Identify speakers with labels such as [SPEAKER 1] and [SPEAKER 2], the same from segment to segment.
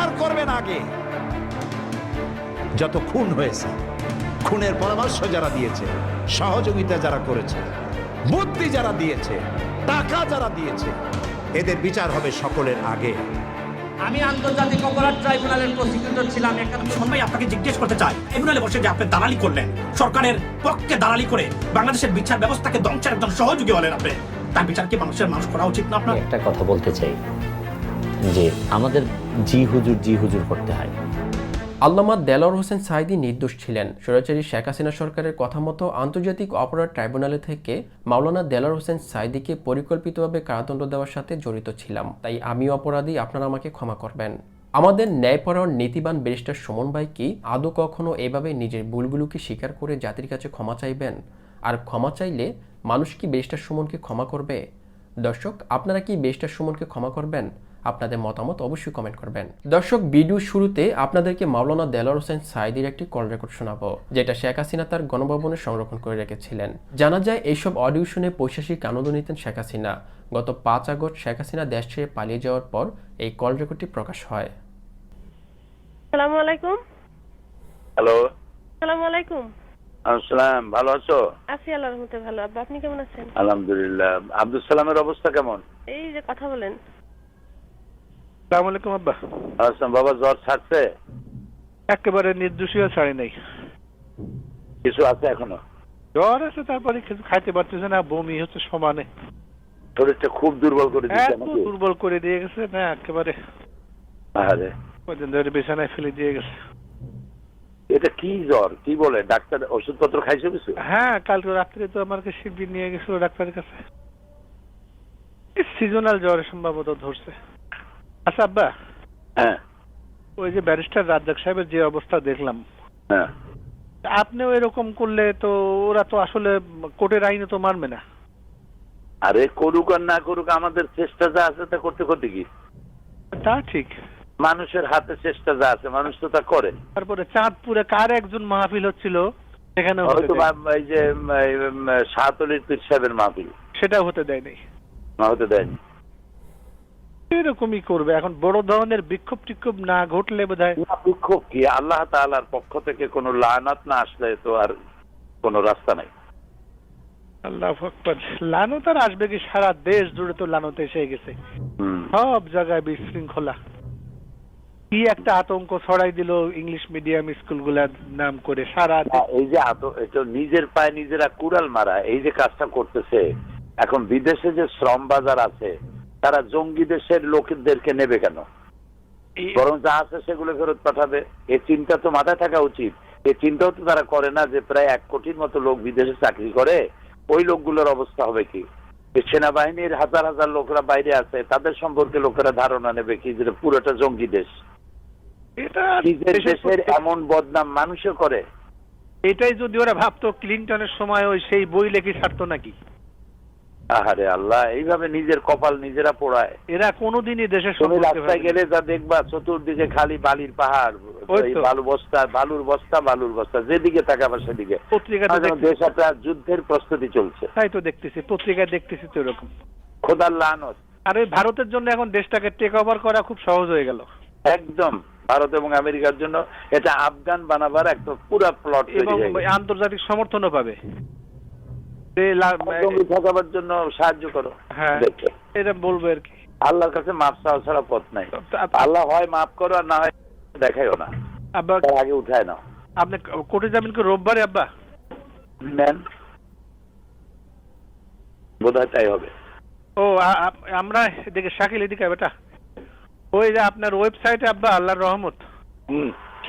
[SPEAKER 1] বিচার করবেন আগে। যত খুন হয়েছে খুনের পরামর্শ যারা দিয়েছে সহযোগিতা যারা করেছে বুদ্ধি যারা দিয়েছে টাকা যারা দিয়েছে এদের বিচার হবে সকলের আগে।
[SPEAKER 2] আমি আন্তর্জাতিক অপরাধ ট্রাইব্যুনালের প্রসিকিউটর ছিলাম এখানে
[SPEAKER 3] ভাই আপনাকে জিজ্ঞেস করতে চাই। ট্রাইব্যুনালে বসে যে আপনি দালালি করলেন সরকারের পক্ষে দালালি করে বাংলাদেশের বিচার ব্যবস্থাকে ধ্বংসের একজন সহযোগী হলেন আপনি। তার বিচার কি মানুষের মানুষ করা উচিত না আপনার?
[SPEAKER 4] একটা কথা বলতে চাই যে আমাদের জি হুজুর জি হুজুর করতে হয়।
[SPEAKER 5] আল্লামা দেলোয়ার হোসেন সাইদি নির্দোষ ছিলেন। স্বৈরাচারী শেখ হাসিনা সরকারের কথা মতো আন্তর্জাতিক অপরাধ ট্রাইব্যুনালে থেকে মাওলানা দেলোয়ার হোসেন সাইদিকে পরিকল্পিতভাবে কারাদণ্ড দেওয়ার সাথে জড়িত ছিলাম। তাই আমি অপরাধী, আপনারা আমাকে ক্ষমা করবেন। আমাদের ন্যায়পরায়ণ নীতিবান ব্যারিস্টার সুমন ভাই কি আদৌ কখনো এভাবে নিজের ভুলগুলোকে স্বীকার করে জাতির কাছে ক্ষমা চাইবেন? আর ক্ষমা চাইলে মানুষ কি ব্যারিস্টার সুমনকে ক্ষমা করবে? দর্শক, আপনারা কি ব্যারিস্টার সুমনকে ক্ষমা করবেন? আপনাদের মতামত অবশ্যই কমেন্ট করবেন। দর্শক ভিডিও শুরুতে আপনাদেরকে মাওলানা দেলোয়ার হোসেন সাইদির একটি কল রেকর্ড শোনাবো যেটা শেখ হাসিনা তার গণভবনে সংরক্ষণ করে রেখেছিলেন। জানা যায় এইসব অডিও শুনে পৈশাসিক আনন্দ নিতেন শেখ হাসিনা। গত পাঁচ আগস্ট শেখ হাসিনা দেশ ছেড়ে পালিয়ে যাওয়ার পর এই কল রেকর্ডটি প্রকাশ হয়।
[SPEAKER 6] সালামু আলাইকুম।
[SPEAKER 7] হ্যালো।
[SPEAKER 6] সালামু আলাইকুম।
[SPEAKER 7] আসসালাম ভালো আছো?
[SPEAKER 6] আছি আল্লাহর রহমতে ভালো। আপনি কেমন আছেন?
[SPEAKER 7] আলহামদুলিল্লাহ। আব্দুল সালামের অবস্থা কেমন?
[SPEAKER 6] এই যে কথা বলেন।
[SPEAKER 8] সালাম আলাইকুম আব্বা।
[SPEAKER 7] আসলাম বাবা জ্বর ছাড়ছে?
[SPEAKER 8] একেবারে নির্দোষীয় ছাড়ি নাই।
[SPEAKER 7] কিছু আছে এখনও?
[SPEAKER 8] জ্বর আছে তারপরে কিছু খাইতে পারতেছে না বমি হচ্ছে সমানে।
[SPEAKER 7] শরীরটা খুব দুর্বল করে
[SPEAKER 8] এত
[SPEAKER 7] আমাকে
[SPEAKER 8] দুর্বল করে দিয়ে গেছে না একেবারে
[SPEAKER 7] আরে
[SPEAKER 8] কদিন ধরে বিছানায় ফেলে দিয়ে গেছে।
[SPEAKER 7] এটা কি জ্বর? কি বলে? ডাক্তার ওষুধপত্র খাইছো কিছু?
[SPEAKER 8] হ্যাঁ কালকে রাত্রে তো আমাকে শিবির নিয়ে গেছিল ডাক্তারের কাছে। সিজনাল জ্বর সম্ভবত ধরছে। আচ্ছা আব্বা।
[SPEAKER 7] হ্যাঁ।
[SPEAKER 8] ওই যে ব্যারিস্টার রাজ্জাক সাহেবের যে অবস্থা দেখলাম।
[SPEAKER 7] হ্যাঁ।
[SPEAKER 8] আপনিও এরকম করলে তো ওরা তো আসলে কোর্টের আইনে তো মানবে না।
[SPEAKER 7] আরে করুক আর না করুক আমাদের চেষ্টা যা আছে তা করতে করতে কি?
[SPEAKER 8] তা ঠিক।
[SPEAKER 7] মানুষের হাতে চেষ্টা যা আছে মানুষ তো তা করে।
[SPEAKER 8] তারপরে চাঁদপুরে কার একজন মাহফিল হচ্ছিল? সেখানে
[SPEAKER 7] হয়তো এই যে শাহতলির পীর সাহেবের মাহফিল।
[SPEAKER 8] সেটা হতে দেয়নি।
[SPEAKER 7] না হতে দেয়নি।
[SPEAKER 8] এরকমই করবে। এখন বড় ধরনের বিক্ষোভ টিক্ষোভ না ঘটলে বোধ হয়
[SPEAKER 7] বিক্ষোভ কি? আল্লাহ তাআলার পক্ষ থেকে কোনো লানাত না আসলে তো আর কোনো রাস্তা নাই।
[SPEAKER 8] আল্লাহ আকবার। লানত আর আসবে কি? সারা দেশ জুড়ে তো লানত এসে গেছে। সব জায়গায় বিশৃঙ্খলা। কি একটা আতঙ্ক ছড়াই দিল ইংলিশ মিডিয়াম স্কুলগুলার নাম করে। সারা
[SPEAKER 7] এই যে এটা নিজের পায়ে নিজেরা কুড়াল মারা এই যে কাজটা করতেছে এখন বিদেশে যে শ্রম বাজার আছে তারা জঙ্গি দেশের লোকদেরকে নেবে কেন? বরং যা আছে সেগুলো ফেরত পাঠাবে। এই চিন্তা তো মাথায় থাকা উচিত। এই চিন্তাও তো তারা করে না যে প্রায় এক কোটির মতো লোক বিদেশে চাকরি করে। ওই লোকগুলোর অবস্থা হবে কি? সেনাবাহিনীর হাজার হাজার লোকরা বাইরে আছে। তাদের সম্পর্কে লোকেরা ধারণা নেবে কি যে পুরোটা জঙ্গি দেশ?
[SPEAKER 8] এটা
[SPEAKER 7] নিজের
[SPEAKER 8] দেশের
[SPEAKER 7] দেশের এমন বদনাম মানুষও করে।
[SPEAKER 8] এটাই যদি ওরা ভাবতো ক্লিনটনের সময় ওই সেই বই লেখি ছাড়তো নাকি?
[SPEAKER 7] আহারে আল্লাহ এইভাবে নিজের কপাল নিজেরা পোড়ায়।
[SPEAKER 8] এরা কোনোদিনই দেশের
[SPEAKER 7] তুমি রাস্তায় গেলে যা দেখবা চতুর্দিকে খালি বালির পাহাড়। বালু বস্তা বালুর বস্তা বালুর বস্তা যেদিকে তাকাবা সেদিকে। দেশ একটা যুদ্ধের প্রস্তুতি চলছে।
[SPEAKER 8] তাই তো দেখতেছি পত্রিকায় দেখতেছি তো এরকম।
[SPEAKER 7] খোদার লানত।
[SPEAKER 8] আর ওই ভারতের জন্য এখন দেশটাকে টেক ওভার করা খুব সহজ হয়ে গেল।
[SPEAKER 7] একদম। ভারত এবং আমেরিকার জন্য এটা আফগান বানাবার একটা পুরা প্লট
[SPEAKER 8] আন্তর্জাতিক সমর্থনও পাবে।
[SPEAKER 7] ঠকাবার জন্য সাহায্য করো।
[SPEAKER 8] হ্যাঁ এটা বলব আর কি।
[SPEAKER 7] আল্লাহর কাছে মাপ চাওয়া ছাড়া পথ নাই। আল্লাহ হয় মাফ করো আর না হয় দেখাইও না।
[SPEAKER 8] আব্বা
[SPEAKER 7] আগে উঠায় নাও।
[SPEAKER 8] আপনি কোর্টে যাবেন কি রোববারে আব্বা?
[SPEAKER 7] নেন। বোধ তাই হবে।
[SPEAKER 8] ও আমরা এদিকে শাকিল এদিকে বেটা। ওই যে আপনার ওয়েবসাইটে আব্বা আল্লাহর রহমত।
[SPEAKER 7] হুম।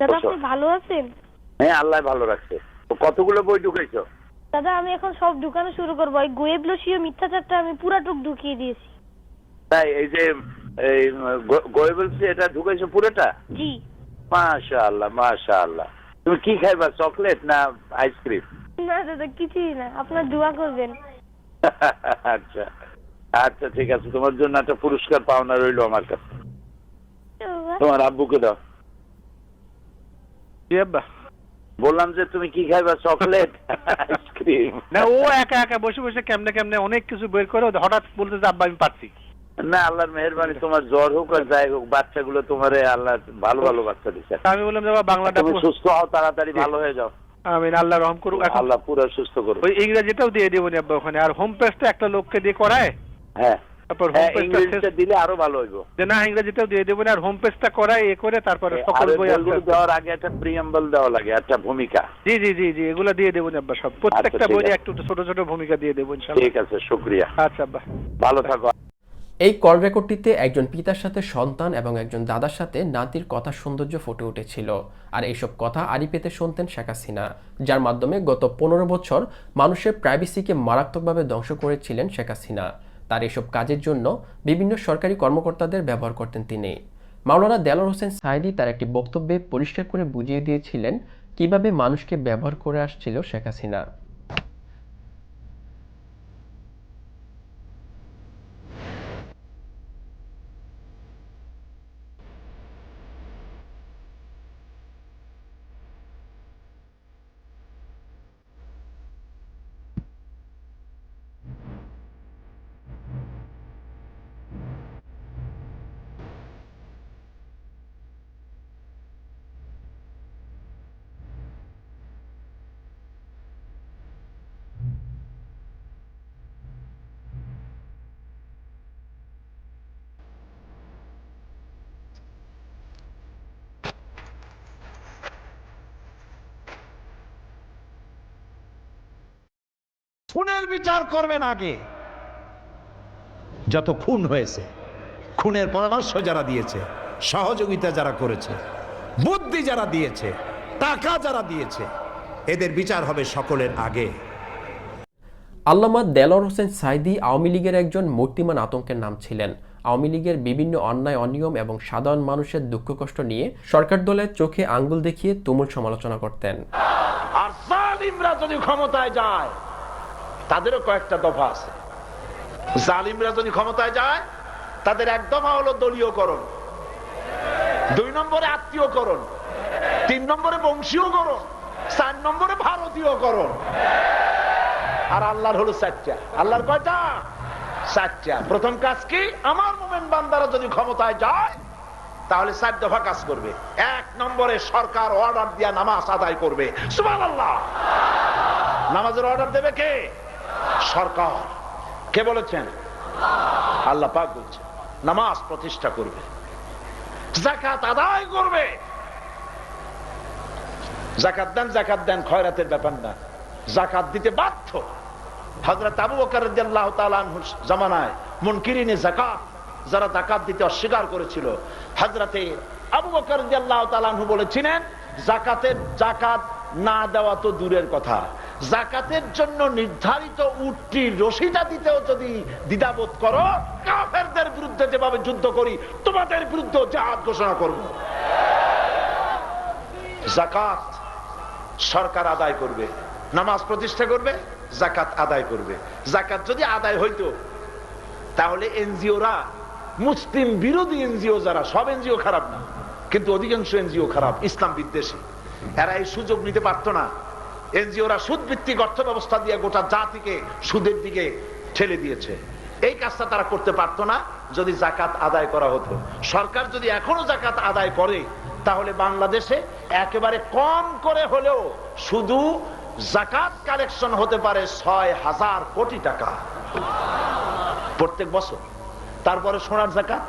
[SPEAKER 6] দাদা আপনি ভালো আছেন?
[SPEAKER 7] হ্যাঁ আল্লাহ ভালো রাখছে। কতগুলো বই ঢুকাইছো
[SPEAKER 6] দাদা আমি এখন সব ঢুকানো শুরু করব। ওই গোয়েবলসীয় মিথ্যাচারটা আমি পুরাটুক ঢুকিয়ে দিয়েছি।
[SPEAKER 7] তাই এই যে এই গোয়েবলস এটা ঢুকেছো পুরোটা?
[SPEAKER 6] জি।
[SPEAKER 7] মাশা আল্লাহ মাশা আল্লাহ তুমি কি খাইবা চকলেট না আইসক্রিম?
[SPEAKER 6] না দাদা কিছুই না। আপনার দোয়া করবেন।
[SPEAKER 7] আচ্ছা। আচ্ছা ঠিক আছে। তোমার জন্য একটা পুরস্কার পাওনা রইল আমার কাছে। তোমার আব্বুকে দাও।
[SPEAKER 8] আব্বা
[SPEAKER 7] বললাম যে তুমি কি খাইবা? Chocolate ice cream.
[SPEAKER 8] না ও একা একা বসে বসে কেমনে কেমনে অনেক কিছু বের করে হঠাৎ বলতে যে আব্বা আমি পারছি।
[SPEAKER 7] না আল্লাহর মেহরবানি তোমার জ্বর হোক আর যাই হোক বাচ্চাগুলো তোমার আল্লাহ ভালো ভালো বাচ্চা দিচ্ছে
[SPEAKER 8] আমি বললাম যে বাংলাটা
[SPEAKER 7] তুমি সুস্থ হও তাড়াতাড়ি ভালো হয়ে যাও।
[SPEAKER 8] আমি আল্লাহ রহম করুক।
[SPEAKER 7] আল্লাহ পুরো সুস্থ করো
[SPEAKER 8] ওই ইংরেজিটাও দিয়ে দেবো নি আব্বা ওখানে। আর হোম পেজটা একটা লোককে দিয়ে করায়?
[SPEAKER 7] হ্যাঁ।
[SPEAKER 8] তারপর হোম
[SPEAKER 7] হ্যাঁ
[SPEAKER 8] পেজটা
[SPEAKER 7] দিলে আরও ভালো হইব।
[SPEAKER 8] যে না ইংরেজিটাও দিয়ে দেবো না আর হোম পেজটা করায় এ করে তারপরে সকল বই
[SPEAKER 7] দেওয়ার আগে একটা প্রিয়াম্বল দেওয়া লাগে একটা ভূমিকা।
[SPEAKER 8] জি জি জি জি এগুলো দিয়ে দেবো নি আব্বা সব। প্রত্যেকটা বইয়ে একটু ছোট ছোট ভূমিকা দিয়ে দেবো ইনশাল্লাহ।
[SPEAKER 7] ঠিক আছে শুক্রিয়া।
[SPEAKER 8] আচ্ছা আব্বা।
[SPEAKER 7] ভালো থাকো।
[SPEAKER 5] এই কল রেকর্ডটিতে একজন পিতার সাথে সন্তান এবং একজন দাদার সাথে নাতির কথা সৌন্দর্য ফুটে উঠেছিল। আর এইসব কথা আড়ি পেতে শুনতেন শেখ হাসিনা যার মাধ্যমে গত পনেরো বছর মানুষের প্রাইভেসিকে মারাত্মকভাবে ধ্বংস করেছিলেন শেখ হাসিনা। তার এসব কাজের জন্য বিভিন্ন সরকারি কর্মকর্তাদের ব্যবহার করতেন তিনি। মাওলানা দেলোয়ার হোসেন সাইদি তার একটি বক্তব্যে পরিষ্কার করে বুঝিয়ে দিয়েছিলেন কীভাবে মানুষকে ব্যবহার করে আসছিল শেখ হাসিনা।
[SPEAKER 1] খুনের বিচার করবেন আগে। যত খুন হয়েছে খুনের পরামর্শ যারা দিয়েছে সহযোগিতা যারা করেছে বুদ্ধি যারা দিয়েছে টাকা যারা দিয়েছে এদের বিচার হবে সকলের আগে।
[SPEAKER 5] আল্লামা দেলোয়ার হোসেন সাইদি আওয়ামী লীগের একজন মূর্তিমান আতঙ্কের নাম ছিলেন। আওয়ামী লীগের বিভিন্ন অন্যায় অনিয়ম এবং সাধারণ মানুষের দুঃখ কষ্ট নিয়ে সরকার দলের চোখে আঙ্গুল দেখিয়ে তুমুল সমালোচনা করতেন।
[SPEAKER 3] আর যদি ক্ষমতায় যায় তাদেরও কয়েকটা দফা আছে। জালিমরা যদি ক্ষমতায় যায়, তাদের এক দফা হলো দলীয়করণ। দুই নম্বরে আত্মীয়করণ। তিন নম্বরে বংশীয়করণ। চার নম্বরে ভারতীয়করণ। আর আল্লাহর হলো চারটা আল্লাহর কয়টা? চারটা প্রথম কাজ কি? আমার মোমেন বান্দারা যদি ক্ষমতায় যায়, তাহলে চার দফা কাজ করবে। এক নম্বরে সরকার অর্ডার দিয়া নামাজ আদায় করবে। সুবহানাল্লাহ! নামাজের অর্ডার দেবে কে? সরকার। কে বলেছেন? আল্লাহ পাক বলছেন, নামাজ প্রতিষ্ঠা করবে। জাকাত আদায় করবে। জাকাত দেন জাকাত দেন, খয়রাতের ব্যাপার না। জাকাত দিতে বাধ্য। যাকাত, যারা যাকাত দিতে অস্বীকার করেছিল, হযরতে আবু বকর রাদিয়াল্লাহু তাআলা বলেছিলেন, যাকাতের যাকাত না দেওয়া তো দূরের কথা। জাকাতের জন্য নির্ধারিত উটটির রশিটা দিতেও যদি দ্বিধাবোধ করো, কাফেরদের বিরুদ্ধে যেভাবে যুদ্ধ করি, তোমাদের বিরুদ্ধে জাহাদ ঘোষণা করব। জাকাত সরকার আদায় করবে, নামাজ প্রতিষ্ঠা করবে, জাকাত আদায় করবে। জাকাত যদি আদায় হইতো, তাহলে এনজিওরা, মুসলিম বিরোধী এনজিও যারা, সব এনজিও খারাপ না, কিন্তু অধিকাংশ এনজিও খারাপ, ইসলাম বিদ্বেষী। এরা এই সুযোগ নিতে পারতো না। এনজিওরা সুদ ভিত্তিক অর্থ ব্যবস্থা দিয়ে গোটা জাতিকে সুদের দিকে ঠেলে দিয়েছে। এই কাজটা তারা করতে পারতো না যদি জাকাত আদায় করা হতো। সরকার যদি এখনও জাকাত আদায় করে, তাহলে বাংলাদেশে একেবারে কম করে হলেও শুধু জাকাত কালেকশন হতে পারে ছয় হাজার কোটি টাকা। প্রত্যেক বছর। তারপরে সোনার জাকাত,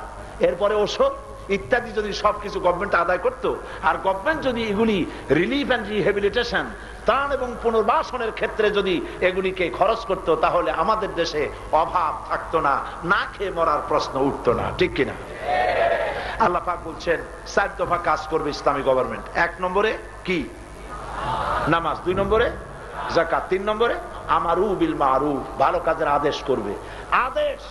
[SPEAKER 3] এরপরে ওষুধ ইত্যাদি যদি সবকিছু গভর্নমেন্ট আদায় করত, আর গভর্নমেন্ট যদি এগুলি রিলিফ অ্যান্ড রিহেবিলিটেশন ত্রাণ এবং পুনর্বাসনের ক্ষেত্রে যদি এগুলিকে খরচ করত, তাহলে আমাদের দেশে অভাব থাকতো না না খেয়ে মরার প্রশ্ন উঠতো না, ঠিক কিনা? আল্লাহ পাক বলছেন, চার দফা কাজ করবে ইসলামী গভর্নমেন্ট এক নম্বরে কি? নামাজ। দুই নম্বরে জাকাত তিন নম্বরে আমারু বিল মারুফ, ভালো কাজের আদেশ করবে। আদেশ?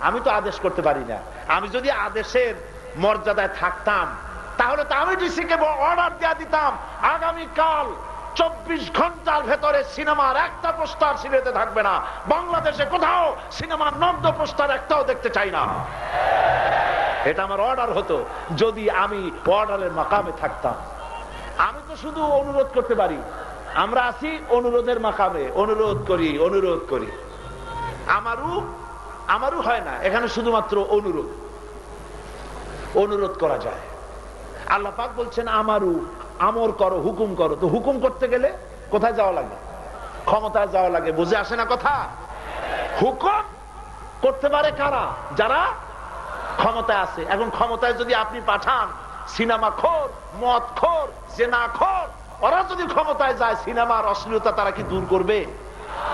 [SPEAKER 3] আমি তো আদেশ করতে পারি না। আমি যদি আদেশের মর্যাদায় থাকতাম। তাহলে তো আমি ডিসিকে অর্ডার দেওয়া দিতাম। আগামীকাল চব্বিশ ঘণ্টার ভেতরে সিনেমার একটা পোস্টার সিনেতে থাকবে না। বাংলাদেশে কোথাও সিনেমার নগ্ন পোস্টার একটাও দেখতে চাই না। এটা আমার অর্ডার হতো, যদি আমি অর্ডারের মাকামে থাকতাম। আমি তো শুধু অনুরোধ করতে পারি। আমরা আছি অনুরোধের মাকামে। অনুরোধ করি অনুরোধ করি। আমারও আমারও হয় না। এখানে শুধুমাত্র অনুরোধ। অনুরোধ করা যায়। আল্লাহ পাক বলছেন আমারও আমর করো, হুকুম করো। তো হুকুম করতে গেলে কোথায় যাওয়া লাগে? ক্ষমতায় যাওয়া লাগে। বুঝে আসে না কথা? হুকুম করতে পারে কারা? যারা ক্ষমতায় আছে। এখন ক্ষমতায় যদি আপনি পাঠান, সিনেমা খোর, মদ খোর, জেনা খোর, ওরা যদি ক্ষমতায় যায়, সিনেমার অশ্লীলতা তারা কি দূর করবে?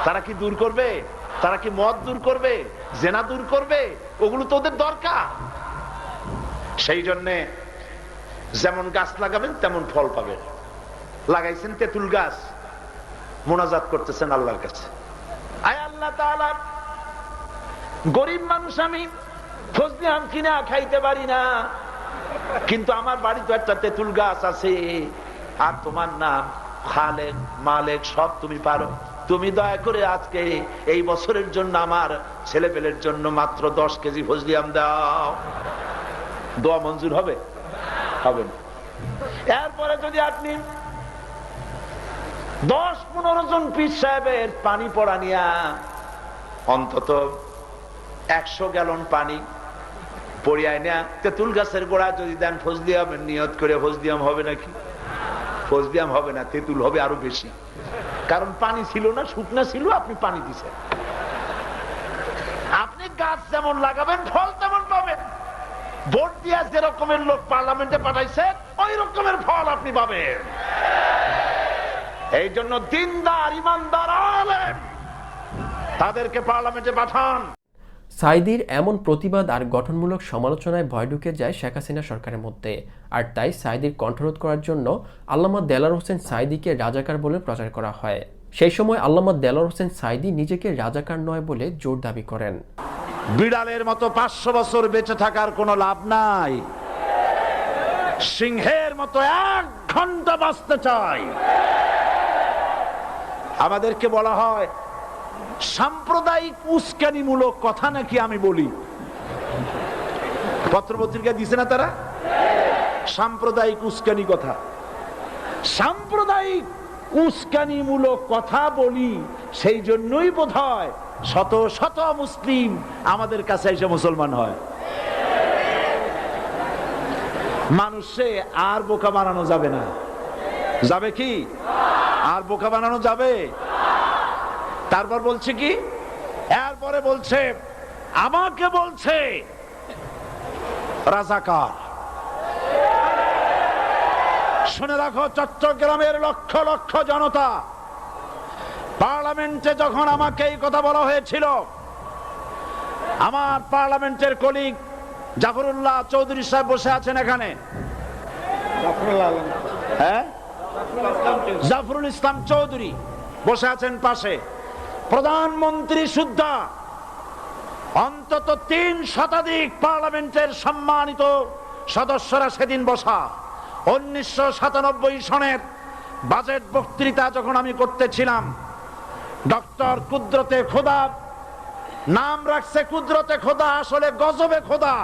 [SPEAKER 3] তারা কি দূর করবে? তারা কি মদ দূর করবে? জেনা দূর করবে? ওগুলো তো ওদের দরকার। সেই জন্যে যেমন গাছ লাগাবেন, তেমন ফল পাবেন। লাগাইছেন তেঁতুল গাছ, মোনাজাত করতেছেন আল্লাহর কাছে। আয় আল্লাহ গরিব মানুষ আমি ফজলি আম কিনা খাইতে পারি না, কিন্তু আমার বাড়িতে একটা তেঁতুল গাছ আছে। আর তোমার নাম খালেক মালেক, সব তুমি পারো। তুমি দয়া করে আজকে এই বছরের জন্য আমার ছেলে পেলের জন্য মাত্র দশ কেজি ফজলি আম দাও। দোয়া মঞ্জুর হবে? হবে না। এরপরে যদি আপনি দশ পনেরো জন পীর সাহেবের পানি পড়া নিয়া অন্তত একশো গ্যালন পানি পড়িয়ায় না তেঁতুল গাছের গোড়া যদি দেন ফজলিয়াম নিয়ত করে ফজলিয়াম হবে নাকি? ফজলিয়াম হবে না, তেঁতুল হবে আরও বেশি। কারণ পানি ছিল না, শুকনা ছিল, আপনি পানি দিছেন। আপনি গাছ যেমন লাগাবেন, ফল তেমন দিয়া যে রকমের লোক পার্লামেন্টে পাঠাইছে, ওই রকমের ফল আপনি পাবেন। এই জন্য দিনদার, ইমানদার, আলেম, তাদেরকে পার্লামেন্টে পাঠান।
[SPEAKER 5] সাইদির এমন প্রতিবাদ আর গঠনমূলক সমালোচনায় ভয় ঢুকে যায় শেখ হাসিনা সরকারের মধ্যে। আর তাই সাইদির কণ্ঠরোধ করার জন্য আল্লামা দেলার হোসেন সাইদিকে রাজাকার বলে প্রচার করা হয়। সেই সময় আল্লামা দেলার হোসেন সাইদি নিজেকে রাজাকার নয় বলে জোর দাবি করেন।
[SPEAKER 1] বিড়ালের মতো পাঁচশো বছর বেঁচে থাকার কোনো লাভ নাই। সিংহের মতো এক ঘণ্টা বাঁচতে চাই। আমাদেরকে বলা হয়, সাম্প্রদায়িক উস্কানিমূলক কথা নাকি আমি বলি? পত্রপত্রিকা দিছে না তারা? সাম্প্রদায়িক উস্কানি কথা। সাম্প্রদায়িক উস্কানিমূলক কথা বলি, সেই জন্যই বোধ হয় শত শত মুসলিম আমাদের কাছে এসে মুসলমান হয়। মানুষে আর বোকা বানানো যাবে না। যাবে কি? আর বোকা বানানো যাবে? তারপর বলছে কি? এরপরে বলছে, আমাকে বলছে, রাজাকার। শুনে রাখো, চট্টগ্রামের লক্ষ লক্ষ জনতা পার্লামেন্টে যখন আমাকে এই কথা বলা হয়েছিল আমার পার্লামেন্টের কলিগ জাফরুল্লাহ চৌধুরী সাহেব বসে আছেন এখানে। হ্যাঁ? জাফরুল ইসলাম চৌধুরী বসে আছেন পাশে। প্রধানমন্ত্রী সুদ্ধা অন্তত তিন শতাধিক পার্লামেন্টের সম্মানিত সদস্যরা সেদিন বসা। উনিশশো সাতানব্বই সনের বাজেট বক্তৃতা যখন আমি করতেছিলাম ডক্টর কুদরতে খোদা, নাম রাখছে কুদরতে খোদা, আসলে গজবে খোদা।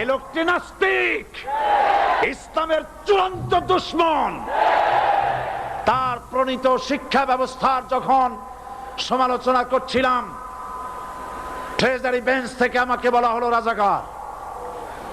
[SPEAKER 1] এ লোকটি নাস্তিক, ইসলামের চূড়ান্ত দুশ্মন। তার প্রণীত শিক্ষা ব্যবস্থার যখন সমালোচনা করছিলাম, ট্রেজারি বেঞ্চ থেকে আমাকে বলা হলো রাজাকার।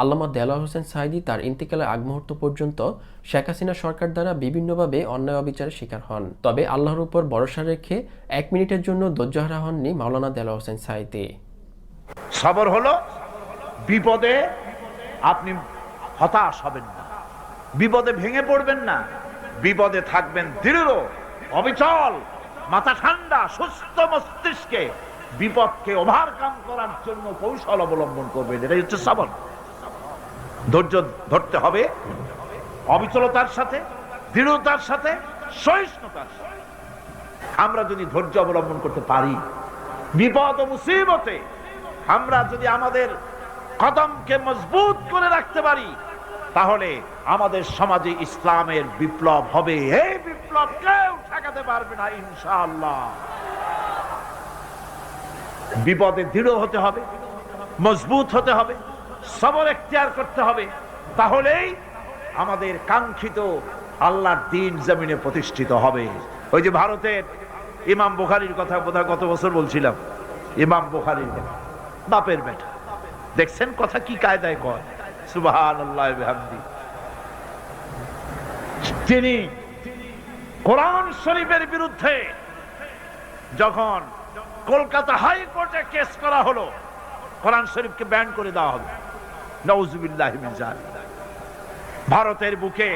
[SPEAKER 5] আল্লামা দেলোয়ার হোসেন সাইদি তার ইন্তিকালের আগ মুহূর্ত পর্যন্ত শেখ হাসিনা সরকার দ্বারা বিভিন্নভাবে অন্যায় অবিচারের শিকার হন। তবে আল্লাহর উপর ভরসা রেখে এক মিনিটের জন্য ধৈর্যহারা হননি মাওলানা দেলোয়ার হোসেন সাইদি
[SPEAKER 3] সবর হলো, বিপদে আপনি হতাশ হবেন না। বিপদে ভেঙে পড়বেন না। বিপদে থাকবেন দৃঢ়, অবিচল, মাথা ঠান্ডা, সুস্থ মস্তিষ্কে বিপদকে ওভারকাম করার জন্য কৌশল অবলম্বন করবেন। এটাই হচ্ছে সবর। ধৈর্য ধরতে হবে। অবিচলতার সাথে, দৃঢ়তার সাথে, সহিষ্ণুতার সাথে। আমরা যদি ধৈর্য অবলম্বন করতে পারি, বিপদ মুসিবতে আমরা যদি আমাদের কদমকে মজবুত করে রাখতে পারি, তাহলে আমাদের সমাজে ইসলামের বিপ্লব হবে। এই বিপ্লব কেউ ঠেকাতে পারবে না, ইনশাআল্লাহ। বিপদে দৃঢ় হতে হবে, মজবুত হতে হবে। সবর এখতিয়ার করতে হবে। তাহলেই আমাদের কাঙ্ক্ষিত আল্লাহর দিন জমিনে প্রতিষ্ঠিত হবে। ওই যে ভারতের ইমাম বুখারির কথা বোধহয় গত বছর বলছিলাম। ইমাম বুখারির বাপের বেটা। দেখছেন কথা কি কায়দায় কয়? সুবাহান আল্লাহ তিনি কোরআন শরীফের বিরুদ্ধে যখন কলকাতা হাইকোর্টে কেস করা হলো, কোরআন শরীফকে ব্যান করে দেওয়া হবে। ভারতের বুকে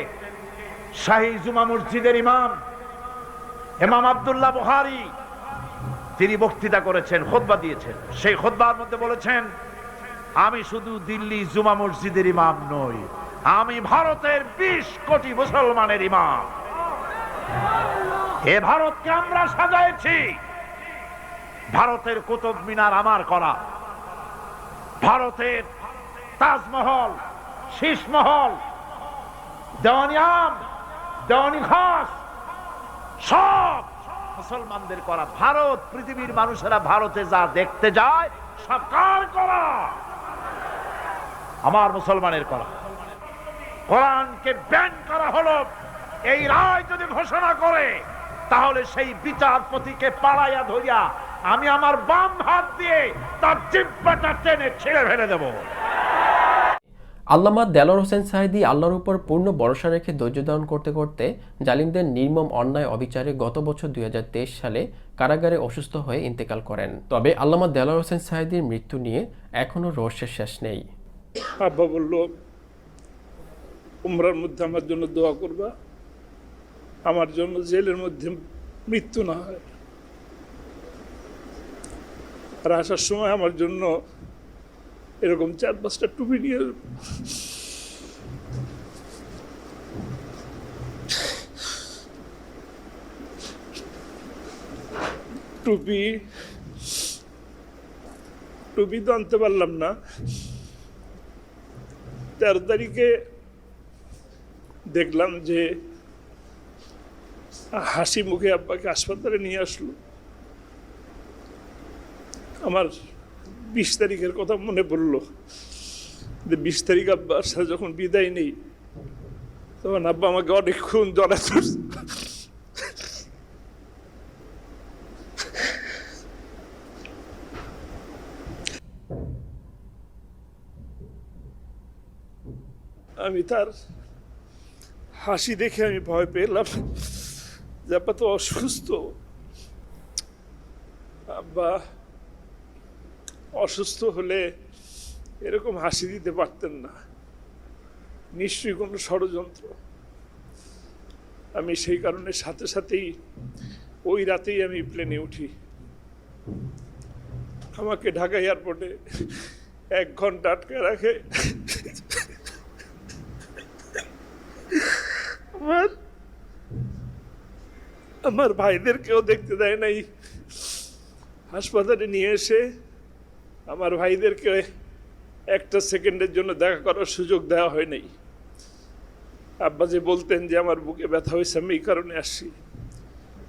[SPEAKER 3] শাহী জুমা মসজিদের ইমাম ইমাম আব্দুল্লাহ বুহারি তিনি বক্তৃতা করেছেন খোদবা দিয়েছেন। সেই খোদবার মধ্যে বলেছেন, আমি শুধু দিল্লি জুমা মসজিদের ইমাম নই, আমি ভারতের বিশ কোটি মুসলমানের ইমাম। এ ভারতকে আমরা সাজাইছি। ভারতের কুতুব মিনার আমার করা। ভারতের তাজমহল, শীষমহল, দেওয়ানি আম, দেওয়ানি ঘাস, সব মুসলমানদের করা ভারত, পৃথিবীর মানুষেরা ভারতে যা দেখতে যায়, সব কার করা? আমার মুসলমানের করা। কোরআনকে ব্যান করা হলো। এই রায় যদি ঘোষণা করে, তাহলে সেই বিচারপতিকে পাড়াইয়া ধরিয়া আমি আমার বাম হাত দিয়ে তার জিব্বাটা টেনে ছেড়ে ফেলে দেবো।
[SPEAKER 5] আল্লামা দেলোয়ার হোসেন সাইদি আল্লাহর উপর পূর্ণ ভরসা রেখে ধৈর্য ধারণ করতে করতে জালিমদের নির্মম অন্যায় অবিচারে গত বছর দুই হাজার তেইশ সালে কারাগারে অসুস্থ হয়ে ইন্তেকাল করেন। তবে আল্লামা দেলোয়ার হোসেন সাহেদির মৃত্যু নিয়ে এখনও রহস্যের শেষ নেই।
[SPEAKER 9] আব্বা বলল, উমরার মধ্যে আমার জন্য দোয়া করবা। আমার জন্য জেলের মধ্যে মৃত্যু না হয়। আর আসার সময় আমার জন্য এরকম চার পাঁচটা টুপি নিয়ে টুপি টুপি তো আনতে পারলাম না। তেরো তারিখে দেখলাম যে হাসি মুখে আব্বাকে হাসপাতালে নিয়ে আসলো। আমার বিশ তারিখের কথা মনে পড়ল। যে বিশ তারিখ আব্বার সাথে যখন বিদায় নেই, তখন আব্বা আমাকে অনেকক্ষণ জড়া ধরছে আমি তার হাসি দেখে আমি ভয় পেলাম। যে আব্বা তো অসুস্থ। আব্বা অসুস্থ হলে এরকম হাসি দিতে পারতেন না। নিশ্চয়ই কোনো ষড়যন্ত্র। আমি সেই কারণে সাথে সাথেই ওই রাতেই আমি প্লেনে উঠি। আমাকে ঢাকা এয়ারপোর্টে এক ঘণ্টা আটকে রাখে। আমার আমার ভাইদেরকেও দেখতে দেয় নাই। হাসপাতালে নিয়ে এসে আমার ভাইদেরকে একটা সেকেন্ডের জন্য দেখা করার সুযোগ দেওয়া হয় নাই। আব্বা যে বলতেন যে, আমার বুকে ব্যথা হয়েছে, আমি এই কারণে আসছি।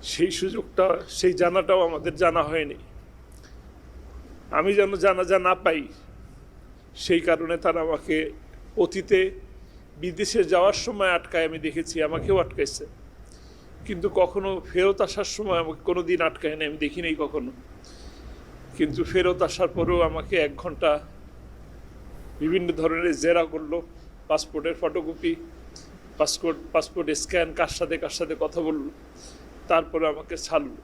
[SPEAKER 9] সেই সুযোগটা, সেই জানাটাও আমাদের জানা হয়নি। আমি যেন জানাজা না পাই, সেই কারণে তারা আমাকে অতীতে বিদেশে যাওয়ার সময় আটকায়, আমি দেখেছি, আমাকেও আটকাইছে। কিন্তু কখনো ফেরত আসার সময় আমাকে কোনো দিন আটকায় না আমি দেখিনি কখনো। কিন্তু ফেরত আসার পরেও আমাকে এক ঘণ্টা বিভিন্ন ধরনের জেরা করল, পাসপোর্টের ফটোকপি পাসপোর্ট পাসপোর্ট স্ক্যান কার সাথে কার সাথে কথা বলল, তারপরে আমাকে ছাড়লো।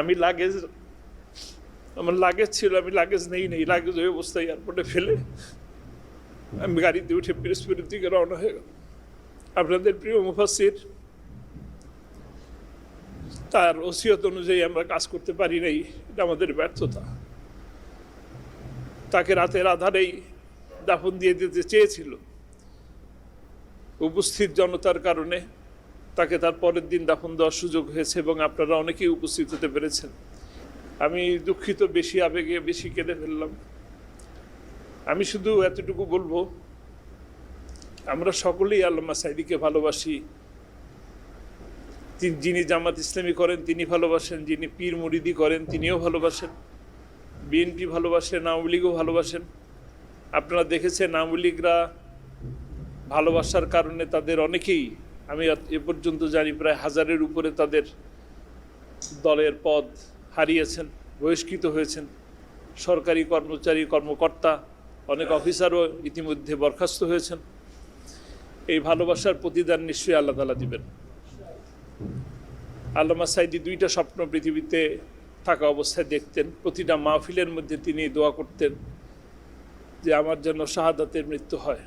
[SPEAKER 9] আমি লাগেজ আমার লাগেজ ছিল, আমি লাগেজ নেই নেই লাগেজ ওই অবস্থায় এয়ারপোর্টে ফেলে আমি গাড়িতে উঠে পিরোজপুরের দিকে রওনা হয়ে গেল আপনাদের প্রিয় মুফাসির তার ওসিয়ত অনুযায়ী আমরা কাজ করতে পারি নাই, এটা আমাদের ব্যর্থতা। তাকে রাতের আধারেই দাফন দিয়ে দিতে চেয়েছিল। উপস্থিত জনতার কারণে তাকে তার পরের দিন দাফন দেওয়ার সুযোগ হয়েছে এবং আপনারা অনেকেই উপস্থিত হতে পেরেছেন। আমি দুঃখিত, বেশি আবেগে বেশি কেঁদে ফেললাম। আমি শুধু এতটুকু বলব, আমরা সকলেই আল্লামা সাইদিকে ভালোবাসি। যিনি জামাত ইসলামী করেন, তিনি ভালোবাসেন, যিনি পীর মুরিদি করেন, তিনিও ভালোবাসেন। বিএনপি ভালোবাসেন, আওয়ামী লীগও ভালোবাসেন। আপনারা দেখেছেন আওয়ামী লীগরা ভালোবাসার কারণে তাদের অনেকেই, আমি এ পর্যন্ত জানি, প্রায় হাজারের উপরে তাদের দলের পদ হারিয়েছেন, বহিষ্কৃত হয়েছেন। সরকারি কর্মচারী, কর্মকর্তা, অনেক অফিসারও ইতিমধ্যে বরখাস্ত হয়েছেন। এই ভালোবাসার প্রতিদান নিশ্চয়ই আল্লাহ তালা দিবেন। আল্লামা সাইদি দুইটা স্বপ্ন পৃথিবীতে থাকা অবস্থায় দেখতেন। প্রতিটা মাহফিলের মধ্যে তিনি দোয়া করতেন যে আমার জন্য শাহাদাতের মৃত্যু হয়।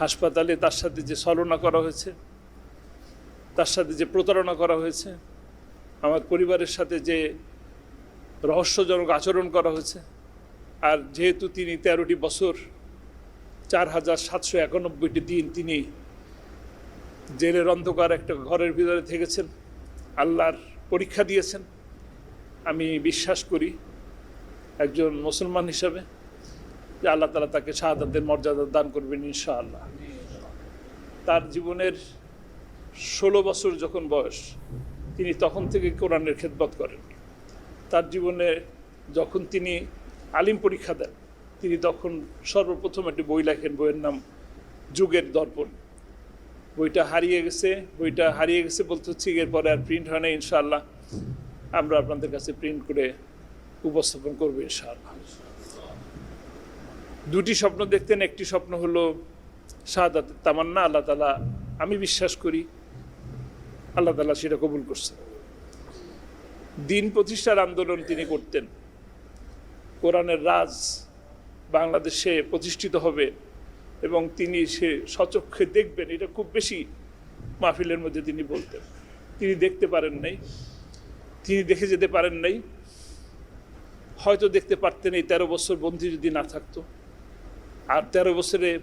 [SPEAKER 9] হাসপাতালে তার সাথে যে ছলনা করা হয়েছে, তার সাথে যে প্রতারণা করা হয়েছে, আমার পরিবারের সাথে যে রহস্যজনক আচরণ করা হয়েছে, আর যেহেতু তিনি তেরোটি বছর চার হাজার সাতশো একানব্বইটি দিন তিনি জেলের অন্ধকার একটা ঘরের ভিতরে থেকেছেন আল্লাহর পরীক্ষা দিয়েছেন। আমি বিশ্বাস করি একজন মুসলমান হিসাবে যে আল্লাহ তালা তাকে শাহাদাতের মর্যাদা দান করবেন ইনশাআল্লাহ। তার জীবনের ষোলো বছর যখন বয়স, তিনি তখন থেকে কোরআনের খেদমত করেন। তার জীবনে যখন তিনি আলিম পরীক্ষা দেন, তিনি তখন সর্বপ্রথম একটি বই লেখেন, বইয়ের নাম যুগের দর্পণ। বইটা হারিয়ে গেছে, বইটা হারিয়ে গেছে বলতে হচ্ছে এরপরে আর প্রিন্ট হয় না ইনশাআল্লাহ। আমরা আপনাদের কাছে প্রিন্ট করে উপস্থাপন করব, ইনশাআল্লাহ। দুটি স্বপ্ন দেখতেন, একটি স্বপ্ন হলো শাহাদাত, তামান্না, আল্লাহ তালা আমি বিশ্বাস করি আল্লাহ তালা সেটা কবুল করছেন দিন প্রতিষ্ঠার আন্দোলন তিনি করতেন। কোরআনের রাজ বাংলাদেশে প্রতিষ্ঠিত হবে এবং তিনি সে সচক্ষে দেখবেন, এটা খুব বেশি মাহফিলের মধ্যে তিনি বলতেন। তিনি দেখতে পারেন নাই। তিনি দেখে যেতে পারেন নাই। হয়তো দেখতে পারতেন এই তেরো বছর বন্দি যদি না থাকতো। আর তেরো বছরে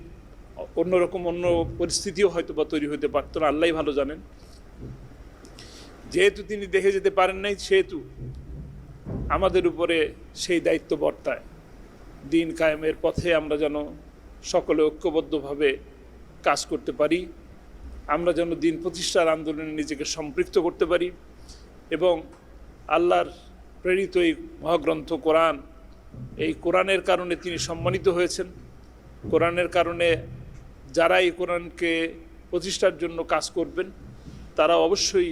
[SPEAKER 9] অন্যরকম অন্য পরিস্থিতিও হয়তো বা তৈরি হতে পারতো না আল্লাহ ভালো জানেন। যেহেতু তিনি দেখে যেতে পারেন নাই, সেহেতু আমাদের উপরে সেই দায়িত্ব বর্তায়। দিন কায়েমের পথে আমরা যেন সকলে ঐক্যবদ্ধভাবে কাজ করতে পারি। আমরা যেন দিন প্রতিষ্ঠার আন্দোলনে নিজেকে সম্পৃক্ত করতে পারি এবং আল্লাহর প্রেরিত এই মহাগ্রন্থ কোরআন, এই কোরআনের কারণে তিনি সম্মানিত হয়েছেন। কোরআনের কারণে যারা এই কোরআনকে প্রতিষ্ঠার জন্য কাজ করবেন, তারা অবশ্যই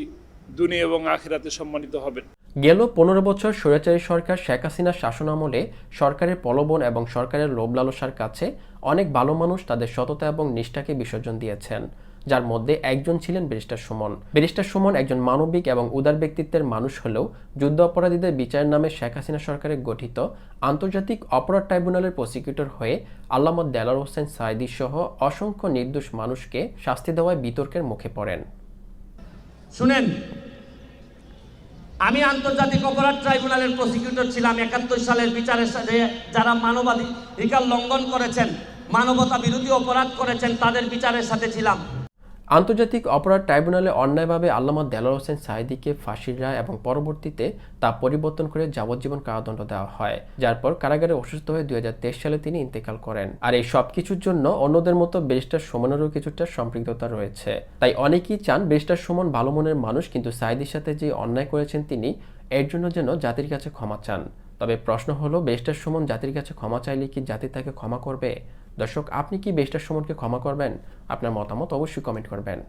[SPEAKER 9] দুনিয়া এবং আখিরাতে সম্মানিত হবেন।
[SPEAKER 5] গেল পনেরো বছর স্বৈরাচারী সরকার শেখ হাসিনার শাসনামলে সরকারের প্রলোভন এবং সরকারের লোভ লালসার কাছে অনেক ভালো মানুষ তাদের সততা এবং নিষ্ঠাকে বিসর্জন দিয়েছেন, যার মধ্যে একজন ছিলেন ব্যারিস্টার সুমন। ব্যারিস্টার সুমন একজন মানবিক এবং উদার ব্যক্তিত্বের মানুষ হলেও যুদ্ধ অপরাধীদের বিচারের নামে শেখ হাসিনা সরকারের গঠিত আন্তর্জাতিক অপরাধ ট্রাইব্যুনালের প্রসিকিউটর হয়ে আল্লামদ দেলার হোসেন সাইদি সহ অসংখ্য নির্দোষ মানুষকে শাস্তি দেওয়ায় বিতর্কের মুখে পড়েন।
[SPEAKER 2] শুনেন, আমি আন্তর্জাতিক অপরাধ ট্রাইব্যুনালের প্রসিকিউটর ছিলাম একাত্তর সালের বিচারের সাথে যারা মানবাধিকার লঙ্ঘন করেছেন। মানবতা বিরোধী অপরাধ করেছেন, তাদের বিচারের সাথে ছিলাম।
[SPEAKER 5] আন্তর্জাতিক অপরাধ ট্রাইব্যুনালে অন্যায়ভাবে আল্লামা দেলার হোসেন সাইদিকে ফাঁসির রায় এবং পরবর্তীতে তা পরিবর্তন করে যাবজ্জীবন কারাদণ্ড দেওয়া হয়, যার পর কারাগারে অসুস্থ হয়ে দুই সালে তিনি ইন্তেকাল করেন। আর এই সব কিছুর জন্য অন্যদের মতো ব্যারিস্টার সুমনেরও কিছুটা সম্পৃক্ততা রয়েছে। তাই অনেকেই চান ব্যারিস্টার সুমন ভালো মনের মানুষ, কিন্তু সাইদির সাথে যে অন্যায় করেছেন তিনি, এর জন্য যেন জাতির কাছে ক্ষমা চান। তবে প্রশ্ন হলো, ব্যারিস্টার সুমন জাতির কাছে ক্ষমা চাইলে কি জাতি তাকে ক্ষমা করবে? দর্শক আপনি কি বেস্টার সুমনকে ক্ষমা করবেন? আপনার মতামত অবশ্যই কমেন্ট করবেন।